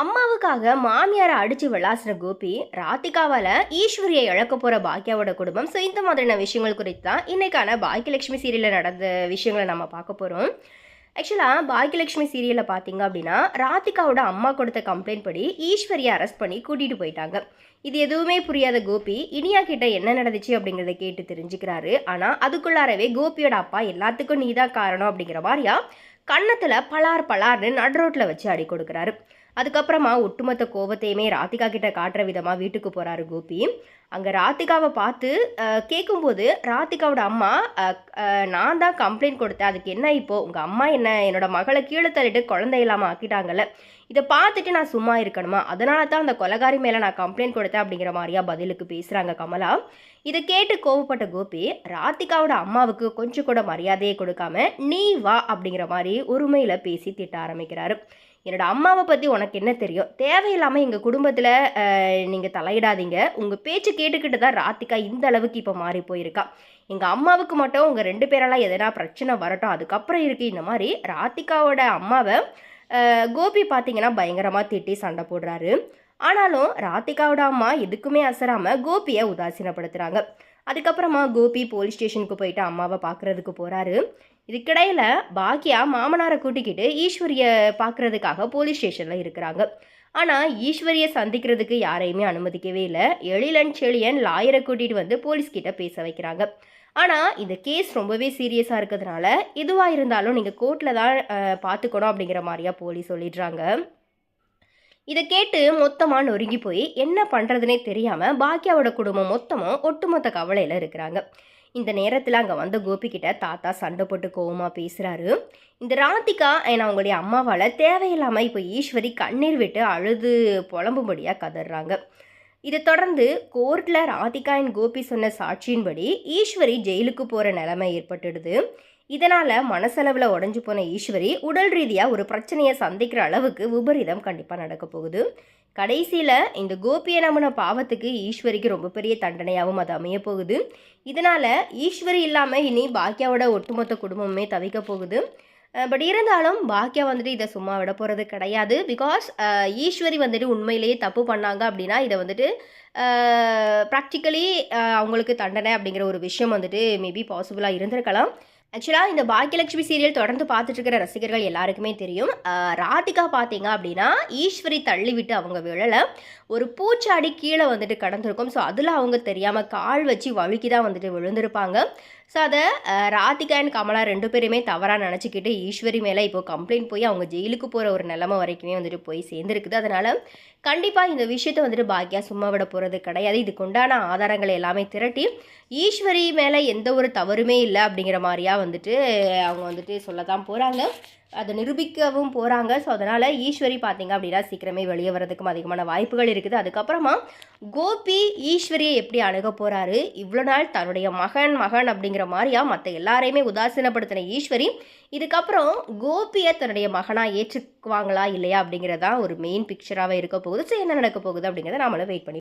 அம்மாவுக்காக மாமியாரை அடிச்சு விளாசுற கோபி ராதிகாவால ஈஸ்வரியை இழக்க போற பாக்கியாவோட குடும்பம் ஸோ இந்த மாதிரியான விஷயங்கள் குறித்து தான் இன்னைக்கான பாக்கியலட்சுமி சீரியலில் நடந்த விஷயங்களை நம்ம பார்க்க போகிறோம் ஆக்சுவலாக பாக்கியலட்சுமி சீரியலில் பார்த்தீங்க அப்படின்னா ராதிகாவோட அம்மா கொடுத்த கம்ப்ளைண்ட் படி ஈஸ்வரியை அரெஸ்ட் பண்ணி கூட்டிகிட்டு போயிட்டாங்க. இது எதுவுமே புரியாத கோபி இனியா கிட்ட என்ன நடந்துச்சு அப்படிங்கிறத கேட்டு தெரிஞ்சுக்கிறாரு. ஆனால் அதுக்குள்ளாரவே கோபியோட அப்பா எல்லாத்துக்கும் நீ தான் காரணம் அப்படிங்கிற மாதிரியா கன்னத்தில் பலார் பலார்னு நடுரோட்டில் வச்சு அடி கொடுக்குறாரு. அதுக்கப்புறமா ஒட்டுமொத்த கோபத்தையுமே ராதிகா கிட்ட காட்டுற விதமாக வீட்டுக்கு போகிறாரு கோபி. அங்கே ராதிகாவை பார்த்து கேட்கும்போது ராதிகாவோட அம்மா நான் தான் கம்ப்ளைண்ட் கொடுத்தேன். அதுக்கு என்ன இப்போ? உங்கள் அம்மா என்ன என்னோட மகளை கீழே தள்ளிட்டு குழந்தை இல்லாமல் ஆக்கிட்டாங்கல்ல. இதை பார்த்துட்டு நான் சும்மா இருக்கணுமா? அதனால தான் அந்த கொலகாரி மேலே நான் கம்ப்ளைண்ட் கொடுத்தேன் அப்படிங்கிற மாதிரியா பதிலுக்கு பேசுகிறாங்க கமலா. இதை கேட்டு கோவப்பட்ட கோபி ராதிகாவோட அம்மாவுக்கு கொஞ்சம் கூட மரியாதையை கொடுக்காம நீ வா அப்படிங்கிற மாதிரி உரிமையில் பேசி திட்ட ஆரம்பிக்கிறாரு. என்னோட அம்மாவை பற்றி உனக்கு என்ன தெரியும்? தேவையில்லாமல் எங்கள் குடும்பத்தில் நீங்கள் தலையிடாதீங்க. உங்கள் பேச்சு கேட்டுக்கிட்டு தான் ராத்திகா இந்த அளவுக்கு இப்போ மாறி போயிருக்கா. எங்கள் அம்மாவுக்கு மட்டும் உங்கள் ரெண்டு பேரெல்லாம் எதனா பிரச்சனை வரட்டும் அதுக்கப்புறம் இருக்குது இந்த மாதிரி ராத்திகாவோட அம்மாவை கோபி பார்த்தீங்கன்னா பயங்கரமாக திட்டி சண்டை போடுறாரு. ஆனாலும் ராதிகாவோட அம்மா எதுக்குமே அசராமல் கோபியை உதாசீனப்படுத்துகிறாங்க அதுக்கப்புறமா கோபி போலீஸ் ஸ்டேஷனுக்கு போயிட்டு அம்மாவை பார்க்குறதுக்கு போகிறாரு இதுக்கிடையில் பாக்கியா மாமனாரை கூட்டிக்கிட்டு ஈஸ்வரியை பார்க்குறதுக்காக போலீஸ் ஸ்டேஷனில் இருக்கிறாங்க. ஆனால் ஈஸ்வரியை சந்திக்கிறதுக்கு யாரையுமே அனுமதிக்கவே இல்லை. எழிலன் செழியன் லாயரை கூட்டிகிட்டு வந்து போலீஸ்கிட்ட பேச வைக்கிறாங்க. ஆனால் இந்த கேஸ் ரொம்பவே சீரியஸாக இருக்கிறதுனால எதுவாக இருந்தாலும் நீங்கள் கோர்ட்டில் தான் பார்த்துக்கணும் அப்படிங்கிற மாதிரியா போலீஸ் சொல்லிடுறாங்க. இதை கேட்டு மொத்தமாக நொறுங்கி போய் என்ன பண்ணுறதுனே தெரியாமல் பாக்கியாவோட குடும்பம் மொத்தமும் ஒட்டுமொத்த கவலையில் இருக்கிறாங்க. இந்த நேரத்தில் அங்கே வந்த கோபிக்கிட்ட தாத்தா சண்டை போட்டு கோவமாக பேசுகிறாரு இந்த ராதிகா ஏன்னா அவங்களுடைய அம்மாவால் தேவையில்லாமல் இப்போ ஈஸ்வரி கண்ணீர் விட்டு அழுது புலம்பும்படியாக கதறாங்க. இதை தொடர்ந்து கோர்ட்டில் ராதிகா அண்ட் கோபி சொன்ன சாட்சியின்படி ஈஸ்வரி ஜெயிலுக்கு போகிற நிலைமை ஏற்பட்டுடுது. இதனால் மனசளவில் உடஞ்சி போன ஈஸ்வரி உடல் ரீதியாக ஒரு பிரச்சனையை சந்திக்கிற அளவுக்கு விபரீதம் கண்டிப்பாக நடக்க போகுது. கடைசியில் இந்த கோபியை நம்பின பாவத்துக்கு ஈஸ்வரிக்கு ரொம்ப பெரிய தண்டனையாகவும் அது அமைய போகுது. இதனால் ஈஸ்வரி இல்லாமல் இனி பாக்கியாவோட ஒட்டுமொத்த குடும்பமே தவிக்க போகுது. பட் இருந்தாலும் பாக்கியா வந்துட்டு இதை சும்மா விட போகிறது கிடையாது. பிகாஸ் ஈஸ்வரி வந்துட்டு உண்மையிலேயே தப்பு பண்ணாங்க அப்படின்னா இதை வந்துட்டு ப்ராக்டிக்கலி அவங்களுக்கு தண்டனை அப்படிங்கிற ஒரு விஷயம் வந்துட்டு மேபி பாசிபிளாக இருந்திருக்கலாம். ஆக்சுவலாக இந்த பாக்கியலட்சுமி சீரியல் தொடர்ந்து பார்த்துட்டு இருக்கிற ரசிகர்கள் எல்லாருக்குமே தெரியும். ராதிகா பார்த்தீங்க அப்படின்னா ஈஸ்வரி தள்ளிவிட்டு அவங்க விழலை. ஒரு பூச்சாடி கீழே வந்துட்டு கடந்திருக்கும். ஸோ அதில் அவங்க தெரியாமல் கால் வச்சு வழுக்கி தான் வந்துட்டு விழுந்திருப்பாங்க. ஸோ அதை ராதிகா அண்ட் கமலா ரெண்டு பேருமே தவறாக நினச்சிக்கிட்டு ஈஸ்வரி மேலே இப்போ கம்ப்ளைண்ட் போய் அவங்க ஜெயிலுக்கு போகிற ஒரு நிலமை வரைக்குமே வந்துட்டு போய் சேர்ந்துருக்குது. அதனால் கண்டிப்பாக இந்த விஷயத்தை வந்துட்டு பாக்கியா சும்மா விட போகிறது கிடையாது. இதுக்கு உண்டான ஆதாரங்களை எல்லாமே திரட்டி ஈஸ்வரி மேலே எந்த ஒரு தவறுமே இல்லை அப்படிங்கிற மாதிரியா வந்துட்டு அவங்க வந்துட்டு சொல்ல தான் போகிறாங்க அதை நிரூபிக்கவும் போகிறாங்க ஸோ அதனால் ஈஸ்வரி பார்த்தீங்க அப்படின்னா சீக்கிரமே வெளியே வர்றதுக்கும் அதிகமான வாய்ப்புகள் இருக்குது. அதுக்கப்புறமா கோபி ஈஸ்வரியை எப்படி அணுக போகிறாரு இவ்வளோ நாள் தன்னுடைய மகன் மகன் அப்படிங்கிற மாதிரியா மற்ற எல்லாரையுமே உதாசீனப்படுத்தின ஈஸ்வரி இதுக்கப்புறம் கோபியை தன்னுடைய மகனாக ஏற்றுக்குவாங்களா இல்லையா அப்படிங்கிறதான் ஒரு மெயின் பிக்சராகவே இருக்க போகுது. ஸோ என்ன நடக்க போகுது அப்படிங்கிறத நாமளும் வெயிட் பண்ணி